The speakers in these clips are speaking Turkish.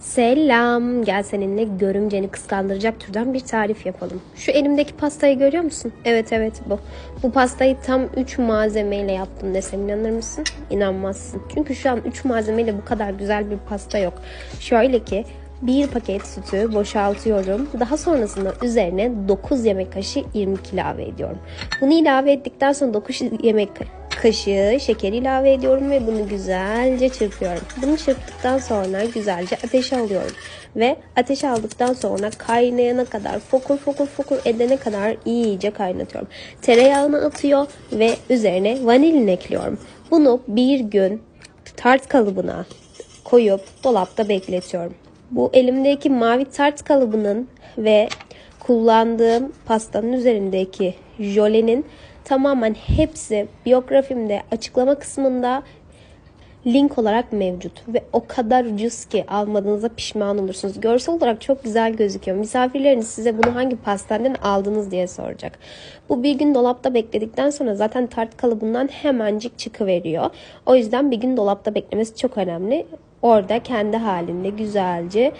Selam. Gel seninle görümceni kıskandıracak türden bir tarif yapalım. Şu elimdeki pastayı görüyor musun? Evet evet bu. Bu pastayı tam 3 malzemeyle yaptım desem inanır mısın? İnanmazsın. Çünkü şu an 3 malzemeyle bu kadar güzel bir pasta yok. Şöyle ki bir paket sütü boşaltıyorum. Daha sonrasında üzerine 9 yemek kaşığı irmik ilave ediyorum. Bunu ilave ettikten sonra 9 yemek kaşığı şeker ilave ediyorum ve bunu güzelce çırpıyorum. Bunu çırptıktan sonra güzelce ateşe alıyorum. Ve ateşe aldıktan sonra kaynayana kadar fokur fokur fokur edene kadar iyice kaynatıyorum. Tereyağını atıyor ve üzerine vanilin ekliyorum. Bunu bir gün tart kalıbına koyup dolapta bekletiyorum. Bu elimdeki mavi tart kalıbının ve kullandığım pastanın üzerindeki jölenin tamamen hepsi biyografimde açıklama kısmında link olarak mevcut ve o kadar ucuz ki almadığınızda pişman olursunuz. Görsel olarak çok güzel gözüküyor. Misafirleriniz size bunu hangi pastaneden aldınız diye soracak. Bu bir gün dolapta bekledikten sonra zaten tart kalıbından hemencik çıkıveriyor. O yüzden bir gün dolapta beklemesi çok önemli. Orada kendi halinde güzelce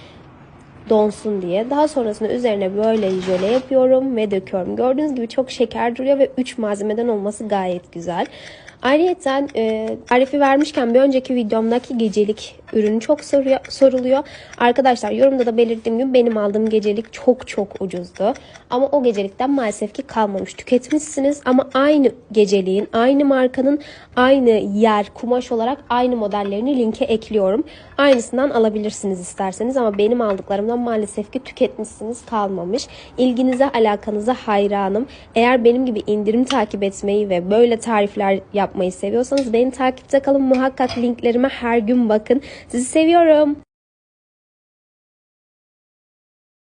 donsun diye. Daha sonrasında üzerine böyle jöle yapıyorum ve döküyorum. Gördüğünüz gibi çok şeker duruyor ve 3 malzemeden olması gayet güzel. Ayrıca e, tarifi vermişken bir önceki videomdaki gecelik ürünü çok soruluyor. Arkadaşlar yorumda da belirttiğim gibi benim aldığım gecelik çok çok ucuzdu. Ama o gecelikten maalesef ki kalmamış. Tüketmişsiniz ama aynı geceliğin, aynı markanın, aynı yer, kumaş olarak aynı modellerini linke ekliyorum. Aynısından alabilirsiniz isterseniz ama benim aldıklarımdan maalesef ki tüketmişsiniz kalmamış. İlginize, alakanıza hayranım. Eğer benim gibi indirim takip etmeyi ve böyle tarifler yapmayı seviyorsanız beni takipte kalın. Muhakkak linklerime her gün bakın. Sizi seviyorum.